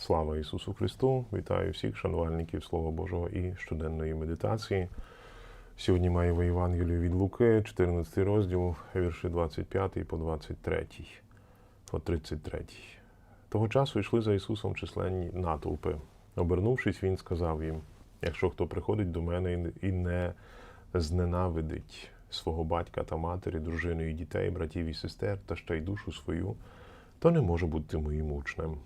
Слава Ісусу Христу! Вітаю всіх шанувальників Слова Божого і щоденної медитації. Сьогодні маємо Євангелію від Луки, 14 розділ, вірші 25 по 23, по 33. Того часу йшли за Ісусом численні натовпи. Обернувшись, Він сказав їм: якщо хто приходить до мене і не зненавидить свого батька та матері, дружину і дітей, братів і сестер, та ще й душу свою, то не може бути моїм учнем.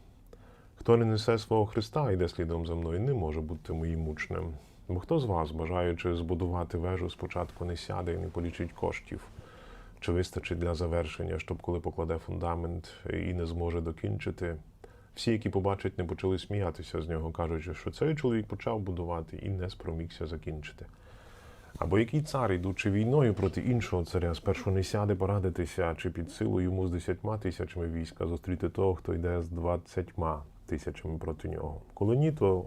Хто не несе свого Христа йде слідом за мною, не може бути моїм учнем. Бо хто з вас, бажаючи збудувати вежу, спочатку не сяде і не полічить коштів, чи вистачить для завершення, щоб коли покладе фундамент і не зможе докінчити? Всі, які побачать, не почали сміятися з нього, кажучи, що цей чоловік почав будувати і не спромігся закінчити. Або який цар, йдучи війною проти іншого царя, спершу не сяде порадитися, чи під силу йому з десятьма тисячами війська зустріти того, хто йде з двадцятьма тисячами проти нього. Коли ні, то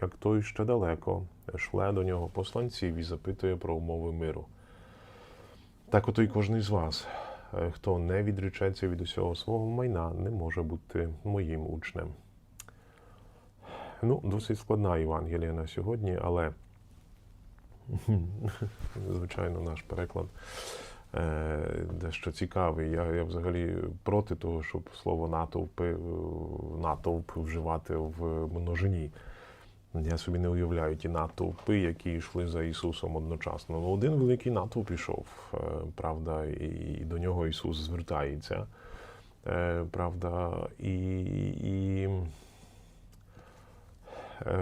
як той ще далеко, шле до нього посланців і запитує про умови миру. Так ото й кожен з вас, е, хто не відречеться від усього свого майна, не може бути моїм учнем. Ну, досить складна Євангелія на сьогодні, але звичайно, наш переклад дещо цікавий. Я, я взагалі проти того, щоб слово натовпи, е, натовп вживати в множині. Я собі не уявляю ті натовпи, які йшли за Ісусом одночасно. Ну, один великий натовп пішов, е, правда, і до нього Ісус звертається. Е, Правда, і, і е,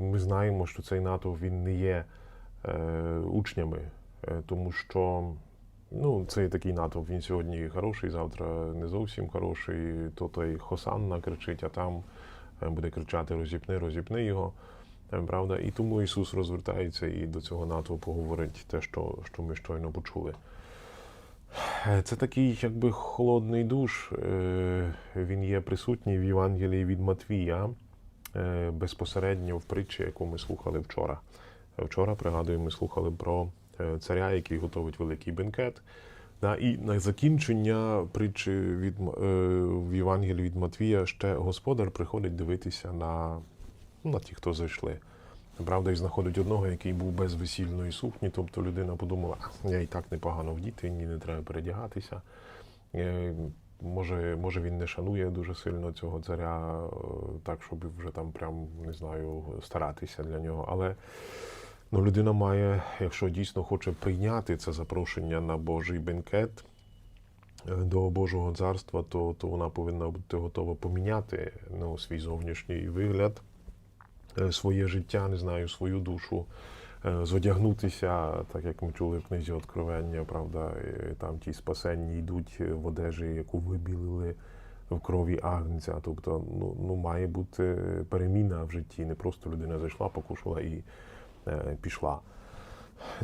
ми знаємо, що цей натовп він не є е, учнями, е, тому що ну, цей такий натовп він сьогодні хороший, завтра не зовсім хороший. То той Хосанна кричить, а там е, буде кричати розіпни, розіпни його. Е, Правда, і тому Ісус розвертається і до цього натовпу говорить те, що, що ми щойно почули. Е, Це такий, якби холодний душ. Він є присутній в Євангелії від Матвія безпосередньо в притчі, яку ми слухали вчора. Вчора, пригадую, ми слухали про царя, який готовить великий бенкет. І на закінчення притчі від, е, в Євангелії від Матвія ще господар приходить дивитися на, ну, на ті, хто зайшли. Правда, і знаходить одного, який був без весільної сукні. Тобто людина подумала, я і так непогано вдіти, мені не треба передягатися. Е, Може, може він не шанує дуже сильно цього царя, е, так, щоб вже там прям не знаю, старатися для нього. Але ну, людина має, якщо дійсно хоче прийняти це запрошення на Божий бенкет е, до Божого царства, то, то вона повинна бути готова поміняти ну, свій зовнішній вигляд, е, своє життя, не знаю, свою душу. е, Зодягнутися, так як ми чули в книзі Откровення, правда, там ті спасенні йдуть в одежі, яку вибілили в крові агнця. Тобто, ну, ну має бути переміна в житті. Не просто людина зайшла, покушала і пішла.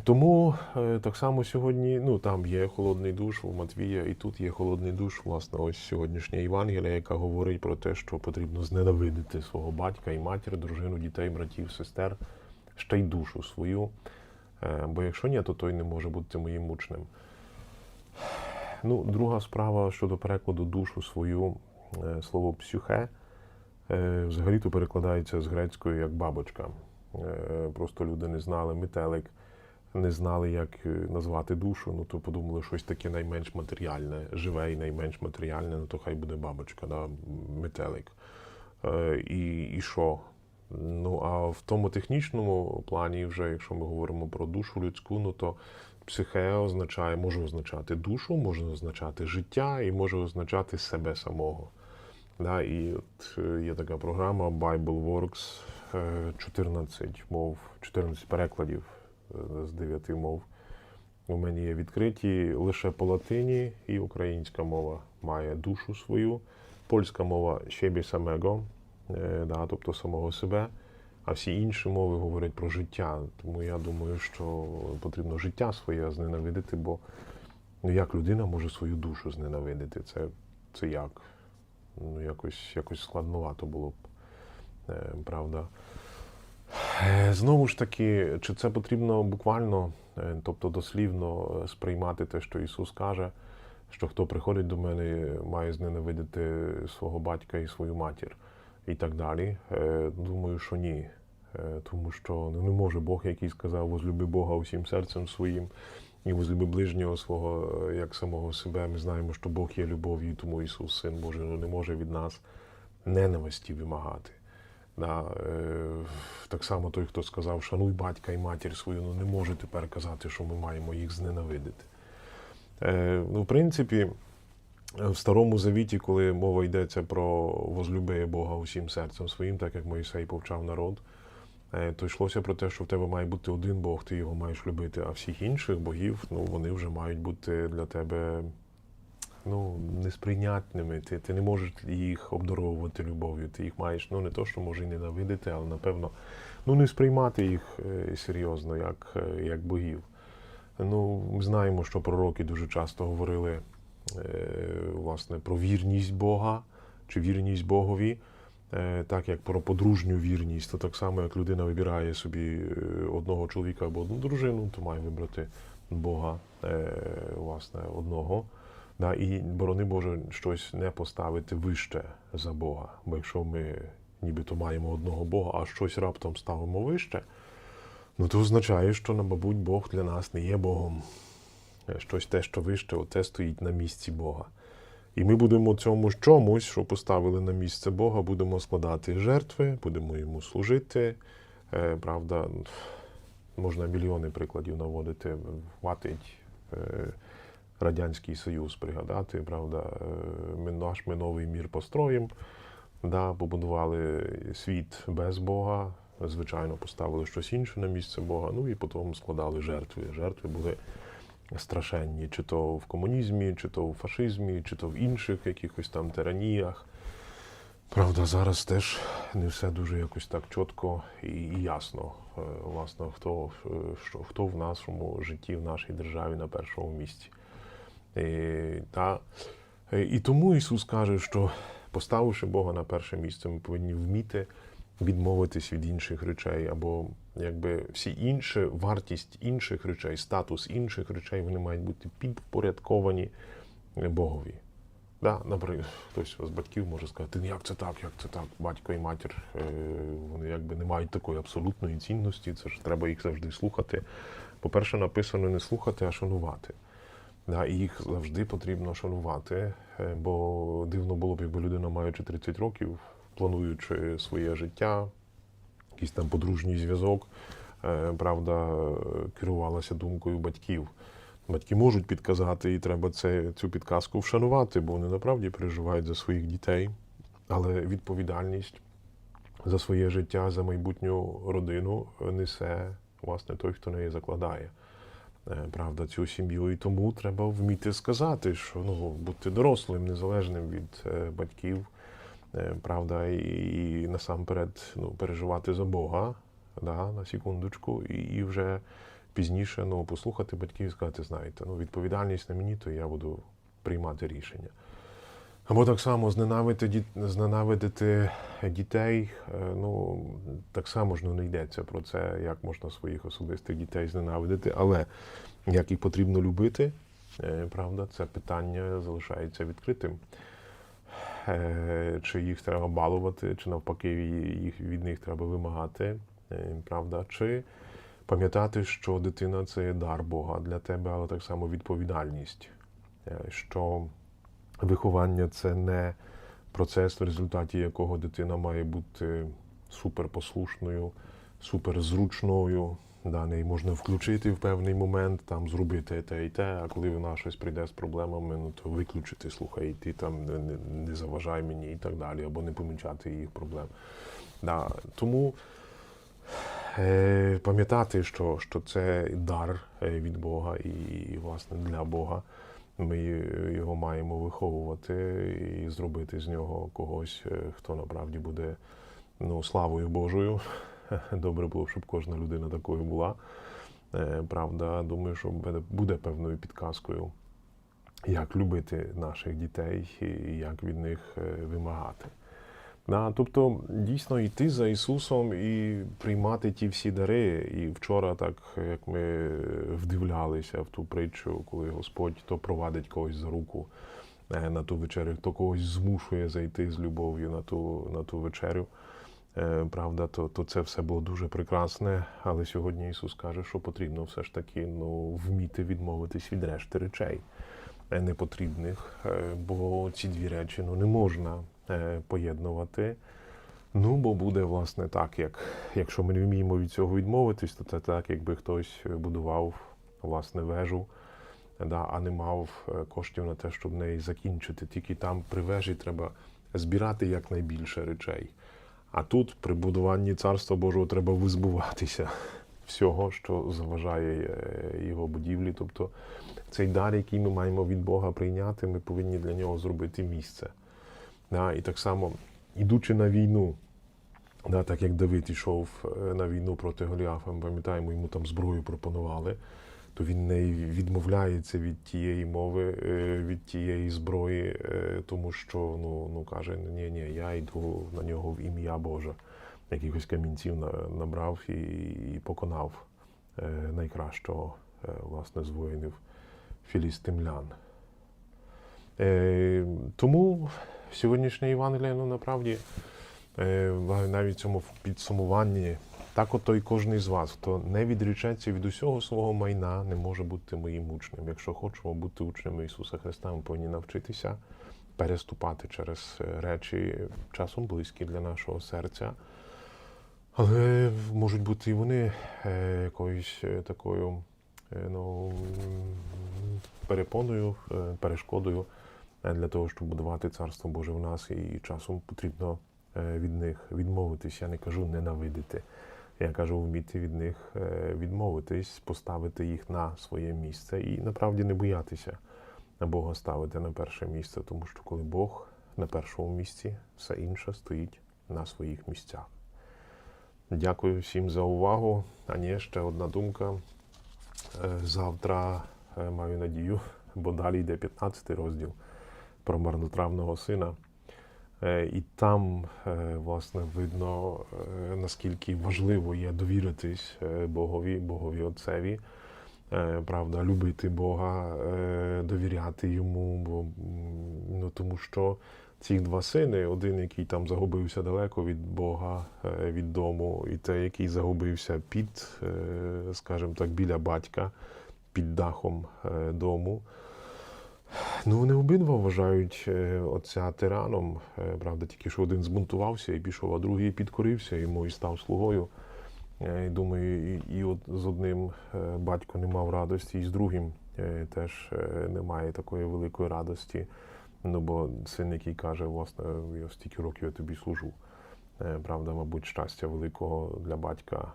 Тому е, так само сьогодні, ну там є холодний душ у Матвія, і тут є холодний душ, власне, ось сьогоднішня Євангелія, яка говорить про те, що потрібно зненавидити свого батька і матір, дружину, дітей, братів, сестер, ще й душу свою. Е, Бо якщо ні, то той не може бути моїм учнем. Ну, друга справа щодо перекладу душу свою, е, слово псюхе, е, взагалі-то перекладається з грецької як бабочка. Е, Просто люди не знали метелик, не знали, як е, назвати душу, ну то подумали щось таке найменш матеріальне, живе і найменш матеріальне, ну то хай буде бабочка, да, метелик. Е, І, і що? Ну, а в тому технічному плані, вже якщо ми говоримо про душу людську, ну то психе означає, може означати душу, може означати життя і може означати себе самого. Да, і от е, є така програма BibleWorks, е, 14 мов, 14 перекладів е, з 9 мов. У мене є відкриті лише по латині і українська мова має душу свою, польська мова siebie самого, е, да, тобто самого себе, а всі інші мови говорять про життя. Тому я думаю, що потрібно життя своє зненавидити, бо ну, як людина може свою душу зненавидити? Це, це як? Ну, якось, якось складновато було б, е, правда. Е, Знову ж таки, чи це потрібно буквально, е, тобто дослівно сприймати те, що Ісус каже, що хто приходить до мене, має зненавидити свого батька і свою матір. і так далі. Думаю, що ні. Тому що ну, не може Бог, який сказав, возлюби Бога усім серцем своїм і возлюби ближнього свого е, як самого себе. Ми знаємо, що Бог є любов'ю, тому Ісус, Син Божий, ну, не може від нас ненависті вимагати. Да, е, так само той, хто сказав, шануй батька і матір свою, ну не може тепер казати, що ми маємо їх зненавидити. Е, ну, в принципі, в Старому Завіті, коли мова йдеться про возлюби Бога усім серцем своїм, так як Моїсей повчав народ, то йшлося про те, що в тебе має бути один Бог, ти його маєш любити, а всіх інших богів, ну, вони вже мають бути для тебе ну, несприйнятними. Ти, ти не можеш їх обдаровувати любов'ю. Ти їх маєш, ну не то, що може і ненавидити, але напевно ну, не сприймати їх е, серйозно, як, е, як богів. Ну, ми знаємо, що пророки дуже часто говорили е, власне, про вірність Бога чи вірність Богові. Е, Так як про подружню вірність, то так само, як людина вибирає собі е, одного чоловіка або одну дружину, то має вибрати Бога е, власне, одного. І борони Боже щось не поставити вище за Бога. Бо якщо ми нібито маємо одного Бога, а щось раптом ставимо вище, ну то означає, що, мабуть, Бог для нас не є Богом. Щось те, що вище, оте стоїть на місці Бога. І ми будемо цьому чомусь, що поставили на місце Бога, будемо складати жертви, будемо йому служити. Е, правда, можна мільйони прикладів наводити, хватить. Е, Радянський Союз пригадати, правда, е, ми наш ми новий мір построїм, да, побудували світ без Бога, звичайно, поставили щось інше на місце Бога, ну і потім складали жертви. Жертви були страшенні, чи то в комунізмі, чи то в фашизмі, чи то в інших якихось там тираніях. Правда, зараз теж не все дуже якось так чітко і ясно, е, власне, хто, е, що, хто в нашому житті, в нашій державі на першому місці. І, та, е, і тому Ісус каже, що поставивши Бога на перше місце, ми повинні вміти відмовитись від інших речей, або якби всі інші, вартість інших речей, статус інших речей, вони мають бути підпорядковані Богові. Да, наприклад, хтось з батьків може сказати, «Ну, як це так, як це так, батько і матір, е, вони якби не мають такої абсолютної цінності, це ж треба їх завжди слухати. По-перше, написано не слухати, а шанувати. Да, і їх завжди потрібно шанувати, е, бо дивно було б, якби людина, маючи 30 років, плануючи своє життя, якийсь там подружній зв'язок, е, правда, керувалася думкою батьків. Батьки можуть підказати, і треба це, цю підказку вшанувати, бо вони направді переживають за своїх дітей, але відповідальність за своє життя, за майбутню родину несе власне той, хто неї закладає. Е, Правда, цю сім'ю. І тому треба вміти сказати, що ну, бути дорослим, незалежним від е, батьків, правда, і, насамперед ну, переживати за Бога, да, на секундочку, і, і вже пізніше ну, послухати батьків і сказати, знаєте, ну, відповідальність на мені, то я буду приймати рішення. Або так само зненавидити, зненавидити дітей. е, Ну, так само ж ну, не йдеться про це, як можна своїх особистих дітей зненавидити, але як їх потрібно любити, е, правда, це питання залишається відкритим. Е, Чи їх треба балувати, чи навпаки їх, від них треба вимагати, е, правда, чи пам'ятати, що дитина це є дар Бога для тебе, але так само відповідальність. Е, Що виховання це не процес, в результаті якого дитина має бути суперпослушною, суперзручною. Да, неї можна включити в певний момент, там зробити те і те, а коли вона щось прийде з проблемами, ну то виключити, слухай, ти там не, не, заважай мені і так далі, або не помічати їх проблем. Да, тому е, пам'ятати, що, що це дар е, від Бога і, власне, для Бога. Ми його маємо виховувати і зробити з нього когось, е, хто насправді буде ну, славою Божою. Добре було, щоб кожна людина такою була. Е, Правда, думаю, що буде- певною підказкою, як любити наших дітей і як від них е, вимагати. Да, тобто дійсно йти за Ісусом і приймати ті всі дари. І вчора, так як ми вдивлялися в ту притчу, коли Господь то провадить когось за руку е, на ту вечерю, хто когось змушує зайти з любов'ю на ту, на ту вечерю. Е, Правда, то, то це все було дуже прекрасне, але сьогодні Ісус каже, що потрібно все ж таки ну, вміти відмовитись від решти речей е, непотрібних, е, бо ці дві речі ну, не можна поєднувати. Ну, бо буде, власне, так, як якщо ми не вміємо від цього відмовитись, то це так, якби хтось будував власне вежу, да, а не мав коштів на те, щоб неї закінчити. Тільки там при вежі треба збирати якнайбільше речей. А тут при будуванні царства Божого треба визбуватися всього, що заважає е, його будівлі. Тобто цей дар, який ми маємо від Бога прийняти, ми повинні для нього зробити місце. І так само, ідучи на війну, так як Давид йшов е, на війну проти Голіафа, ми пам'ятаємо, йому там зброю пропонували, то він не відмовляється від тієї мови, е, від тієї зброї, е, тому що ну, ну каже, ні, ні, я йду на нього в ім'я Боже. Якихось камінців набрав і, поконав е, найкращого власне з воїнів філістимлян. Тому сьогоднішнє Євангеліє, ну направді, навіть в цьому підсумуванні, так ото й кожен з вас, хто не відрічеться від усього свого майна, не може бути моїм учнем. Якщо хочемо бути учнями Ісуса Христа, ми повинні навчитися переступати через е, речі часом близькі для нашого серця. Але можуть бути і вони е, якоюсь е, такою е, ну, перепоною, е, перешкодою е, для того, щоб будувати царство Боже в нас, і часом потрібно е, від них відмовитись. Я не кажу ненавидити. Я кажу вміти від них е, відмовитись, поставити їх на своє місце і направді не боятися Бога ставити на перше місце, тому що коли Бог на першому місці, все інше стоїть на своїх місцях. Дякую всім за увагу. А ні, ще одна думка. Е, Завтра е, маю надію, бо далі йде 15 розділ про марнотравного сина. Е, І там, е, власне, видно, е, наскільки важливо є довіритись Богові, Богові Отцеві. Правда, любити Бога, довіряти йому, бо ну, тому що ці два сини, один, який там загубився далеко від Бога, від дому, і той, який загубився під, скажімо так, біля батька, під дахом дому. Ну, вони обидва вважають е, отця тираном. Е, Правда, тільки що один збунтувався і пішов, а другий підкорився йому і став слугою. Е, І думаю, і, і от з одним батько не мав радості, і з другим теж немає такої великої радості. Ну, бо син, який каже, власне, я стільки років я тобі служу. Правда, мабуть, щастя великого для батька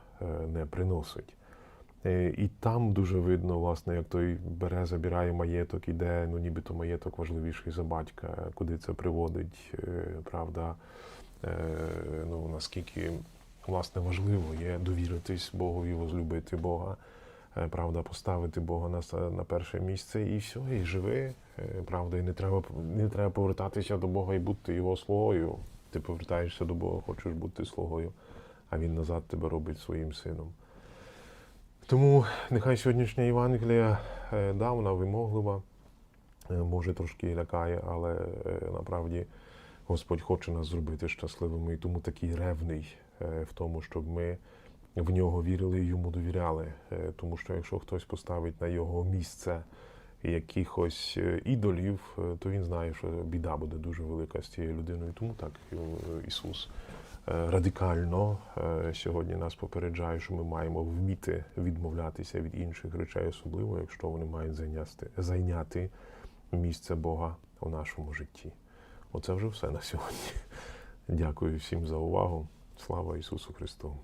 не приносить. Е, І там дуже видно, власне, як той бере, забирає маєток, іде, ну нібито маєток важливіший за батька, куди це приводить, е, правда, Е, ну, наскільки власне важливо є довіритись Богові, возлюбити Бога, правда, поставити Бога на, на перше місце і все, і живи. Правда, і не треба, не треба повертатися до Бога і бути його слугою. Ти повертаєшся до Бога, хочеш бути слугою, а Він назад тебе робить своїм сином. Тому нехай сьогоднішня Євангелія, е, да, вона вимоглива, е, може трошки лякає, але е, направді Господь хоче нас зробити щасливими, і тому такий ревний в тому, щоб ми в нього вірили і йому довіряли. Тому що якщо хтось поставить на його місце якихось ідолів, то він знає, що біда буде дуже велика з цією людиною. Тому так Ісус радикально е, сьогодні нас попереджає, що ми маємо вміти відмовлятися від інших речей, особливо якщо вони мають зайняти, зайняти місце Бога у нашому житті. Оце вже все на сьогодні. Дякую всім за увагу. Слава Ісусу Христу!